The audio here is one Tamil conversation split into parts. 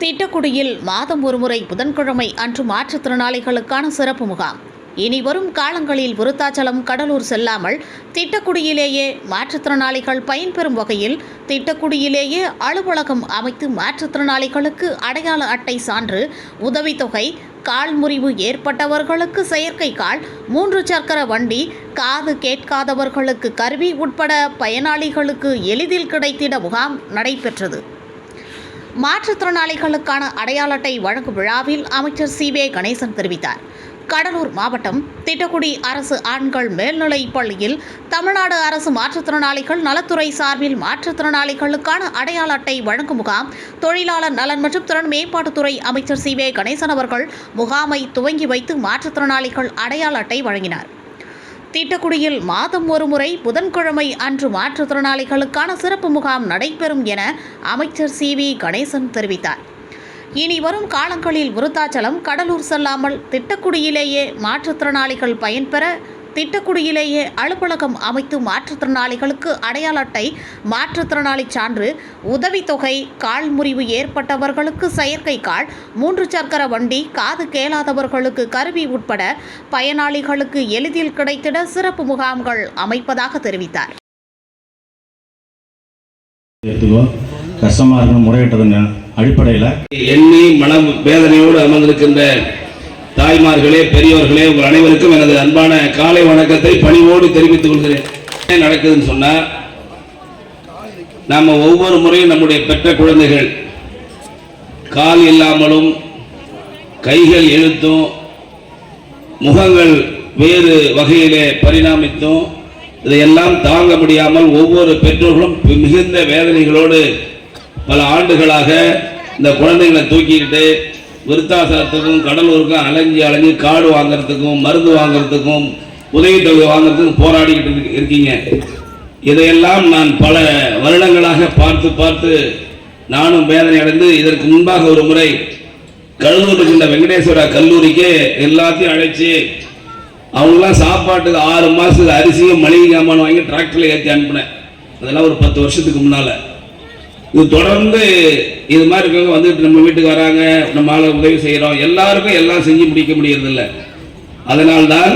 திட்டக்குடியில் மாதம் ஒருமுறை புதன்கிழமை அன்று மாற்றுத்திறனாளிகளுக்கான சிறப்பு முகாம். இனி வரும் காலங்களில் விருத்தாச்சலம் கடலூர் செல்லாமல் திட்டக்குடியிலேயே மாற்றுத்திறனாளிகள் பயன்பெறும் வகையில் திட்டக்குடியிலேயே அலுவலகம் அமைத்து மாற்றுத்திறனாளிகளுக்கு அடையாள அட்டை சான்று உதவித்தொகை கால் முறிவு ஏற்பட்டவர்களுக்கு செயற்கை கால் மூன்று சக்கர வண்டி காது கேட்காதவர்களுக்கு கருவி உட்பட பயனாளிகளுக்கு எளிதில் கிடைத்திட முகாம் நடைபெற்றது. மாற்றுத்திறனாளிகளுக்கான அடையாள அட்டை வழங்கும் விழாவில் அமைச்சர் சி வே கணேசன் தெரிவித்தார். கடலூர் மாவட்டம் திட்டக்குடி அரசு ஆண்கள் மேல்நிலைப் பள்ளியில் தமிழ்நாடு அரசு மாற்றுத்திறனாளிகள் நலத்துறை சார்பில் மாற்றுத்திறனாளிகளுக்கான அடையாள அட்டை வழங்கும் முகாம் தொழிலாளர் நலன் மற்றும் திறன் மேம்பாட்டுத்துறை அமைச்சர் சி வே கணேசன் அவர்கள் முகாமை துவங்கி வைத்து மாற்றுத்திறனாளிகள் அடையாள அட்டை வழங்கினார். தீட்டக்குடியில் மாதம் ஒருமுறை புதன்கிழமை அன்று மாற்றுத்திறனாளிகளுக்கான சிறப்பு முகாம் நடைபெறும் என அமைச்சர் சி வி கணேசன் தெரிவித்தார். இனி வரும் காலங்களில் விருத்தாச்சலம் கடலூர் செல்லாமல் திட்டக்குடியிலேயே மாற்றுத்திறனாளிகள் பயன்பெற திட்டக்குடியிலேயே அலுவலகம் அமைத்து மாற்றுத்திறனாளிகளுக்கு அடையாள அட்டை மாற்றுத்திறனாளி சான்று உதவித்தொகை கால் முறிவு ஏற்பட்டவர்களுக்கு செயற்கை கால் மூன்று சக்கர வண்டி காது கேளாதவர்களுக்கு கருவி உட்பட பயனாளிகளுக்கு எளிதில் கிடைத்திட சிறப்பு முகாம்கள் அமைப்பதாக தெரிவித்தார். கஷ்டமாக இருக்குன்னு முறையிட்டதன் அடிப்படையில் எண்ணி மன வேதனையோடு அமர்ந்திருக்கின்ற தாய்மார்களே பெரியோர்களே உங்கள் அனைவருக்கும் எனது அன்பான காலை வணக்கத்தை பணிவோடு தெரிவித்துக் கொள்கிறேன். என்ன நடக்குதுன்னு சொன்னால் நாம ஒவ்வொரு முறையும் நம்முடைய பெற்ற குழந்தைகள் கால் இல்லாமலும் கைகள் எழுத்தும் முகங்கள் வேறு வகையிலே பரிணாமித்தும் இதையெல்லாம் தாங்க முடியாமல் ஒவ்வொரு பெற்றோர்களும் மிகுந்த வேதனைகளோடு பல ஆண்டுகளாக இந்த குழந்தைகளை தூக்கிக்கிட்டு விருத்தாசனத்துக்கும் கடலூருக்கும் அலைஞ்சி அலைஞ்சி காடு வாங்குறதுக்கும் மருந்து வாங்குறதுக்கும் உதவித்தொகை வாங்குறதுக்கும் போராடிக்கிட்டு இருக்கீங்க. இதையெல்லாம் நான் பல வருடங்களாக பார்த்து பார்த்து நானும் வேதனை அடைந்து இதற்கு முன்பாக ஒரு முறை கடலூர் இருக்கின்ற வெங்கடேஸ்வரா கல்லூரிக்கு எல்லாத்தையும் அழைச்சி அவங்களாம் சாப்பாட்டுக்கு ஆறு மாதத்துக்கு அரிசியும் மளிகை சாமான் வாங்கி டிராக்டரில் ஏற்றி அனுப்பினேன். அதெல்லாம் ஒரு பத்து வருஷத்துக்கு முன்னால். இது தொடர்ந்து இது மாதிரி இருக்கவங்க வந்துட்டு நம்ம வீட்டுக்கு வராங்க நம்ம ஆளை உதவி செய்கிறோம் எல்லாருக்கும் எல்லாம் செஞ்சு முடிக்க முடியறதில்ல. அதனால்தான்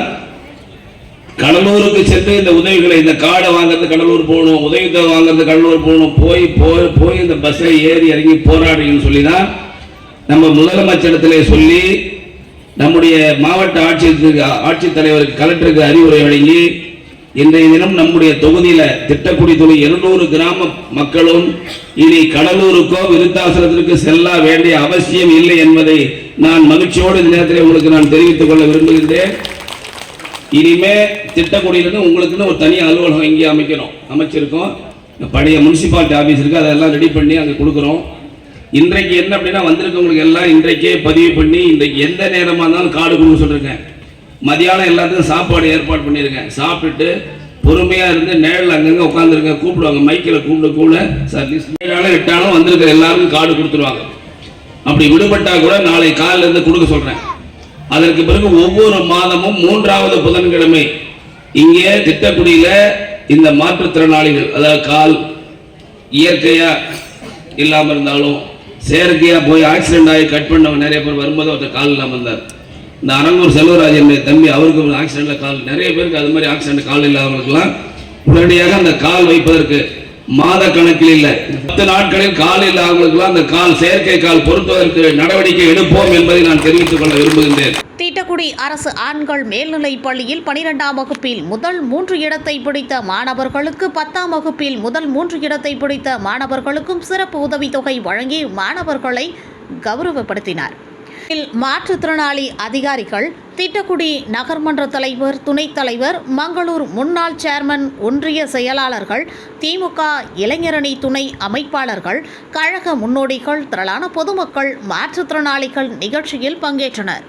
கடலூருக்கு சென்று இந்த உதவிகளை இந்த காடை வாங்குறது கடலூர் போகணும் உதவித்தொகை வாங்குறது கடலூர் போகணும் போய் போய் போய் இந்த பஸ்ஸில் ஏறி இறங்கி போராடுங்கன்னு சொல்லி தான் நம்ம முதலமைச்சரிடத்திலே சொல்லி நம்முடைய மாவட்ட ஆட்சியத்துக்கு ஆட்சித்தலைவருக்கு கலெக்டருக்கு அறிவுரை வழங்கி இன்றைய தினம் நம்முடைய தொகுதியில திட்டக்குடி தொகுதி இருநூறு கிராம மக்களும் இனி கடலூருக்கோ விருத்தாசலத்திற்கு செல்ல வேண்டிய அவசியம் இல்லை என்பதை நான் மகிழ்ச்சியோடு இந்த நேரத்தில் உங்களுக்கு நான் தெரிவித்துக் கொள்ள விரும்புகின்றேன். இனிமே திட்டக்குடியிலிருந்து உங்களுக்குன்னு ஒரு தனி அலுவலகம் இங்கே அமைக்கணும். அமைச்சிருக்கோம். பழைய முனிசிபாலிட்டி ஆஃபீஸ் இருக்குது அதெல்லாம் ரெடி பண்ணி அங்கே கொடுக்குறோம். இன்றைக்கு என்ன அப்படின்னா வந்திருக்கவங்களுக்கு எல்லாம் இன்றைக்கே பதிவு பண்ணி இன்றைக்கு எந்த நேரமாக இருந்தாலும் காடு கொடுக்க சொல்லியிருக்கேன் மதியானம் எல்லாத்துக்கும் சாப்பாடு ஏற்பாடு பண்ணியிருக்கேன். சாப்பிட்டுட்டு பொறுமையாக இருந்து நேரில் அங்கங்கே உட்காந்துருக்க கூப்பிடுவாங்க. மைக்கில் கூப்பிட கூட சார் லிஸ்ட் ஏழாலும் எட்டாலும் வந்திருக்கிற எல்லாருக்கும் கார்டு கொடுத்துருவாங்க. அப்படி விடுபட்டா கூட நாளை காலையில கொடுக்க சொல்கிறேன் அதற்கு பிறகு ஒவ்வொரு மாதமும் மூன்றாவது புதன்கிழமை இங்கே திட்டக்குடியில் இந்த மாற்றுத்திறனாளிகள் அதாவது கால் இயற்கையாக இல்லாமல் இருந்தாலும் செயற்கையாக போய் ஆக்சிடென்ட் ஆகி கட் பண்ணவங்க நிறைய பேர் வரும்போது ஒருத்தர் கால் இல்லாமல் இருந்தார். இந்த அரங்கூர் செல்வராஜன் தம்பி அவருக்கு ஒரு ஆக்சிடென்ட்ல கால் நிறைய பேருக்கு அது மாதிரி ஆக்சிடென்ட் கால் இல்லாதவங்களுக்குலாம் உடனடியாக அந்த கால் வைப்பதற்கு மாத கணக்கில் இல்லை. பத்து நாட்களில் கால் இல்லாதவங்களுக்குலாம் அந்த கால் செயற்கை கால் பொருத்துவதற்கு நடவடிக்கை எடுப்போம் என்பதை நான் தெரிவித்துக் கொள்ள விரும்புகின்றேன். தீட்டக்குடி அரசு ஆண்கள் மேல்நிலைப் பள்ளியில் பனிரெண்டாம் வகுப்பில் முதல் மூன்று இடத்தை பிடித்த மாணவர்களுக்கு பத்தாம் வகுப்பில் முதல் மூன்று இடத்தை பிடித்த மாணவர்களுக்கும் சிறப்பு உதவித்தொகை வழங்கி மாணவர்களை கௌரவப்படுத்தினார். மாற்றுத்திறனாளி அதிகாரிகள் திட்டக்குடி நகர்மன்ற தலைவர் துணைத் தலைவர் மங்களூர் முன்னாள் சேர்மன் ஒன்றிய செயலாளர்கள் திமுக இளைஞரணி துணை அமைப்பாளர்கள் கழக முன்னோடிகள் திரளான பொதுமக்கள் மாற்றுத்திறனாளிகள் நிகழ்ச்சியில் பங்கேற்றனர்.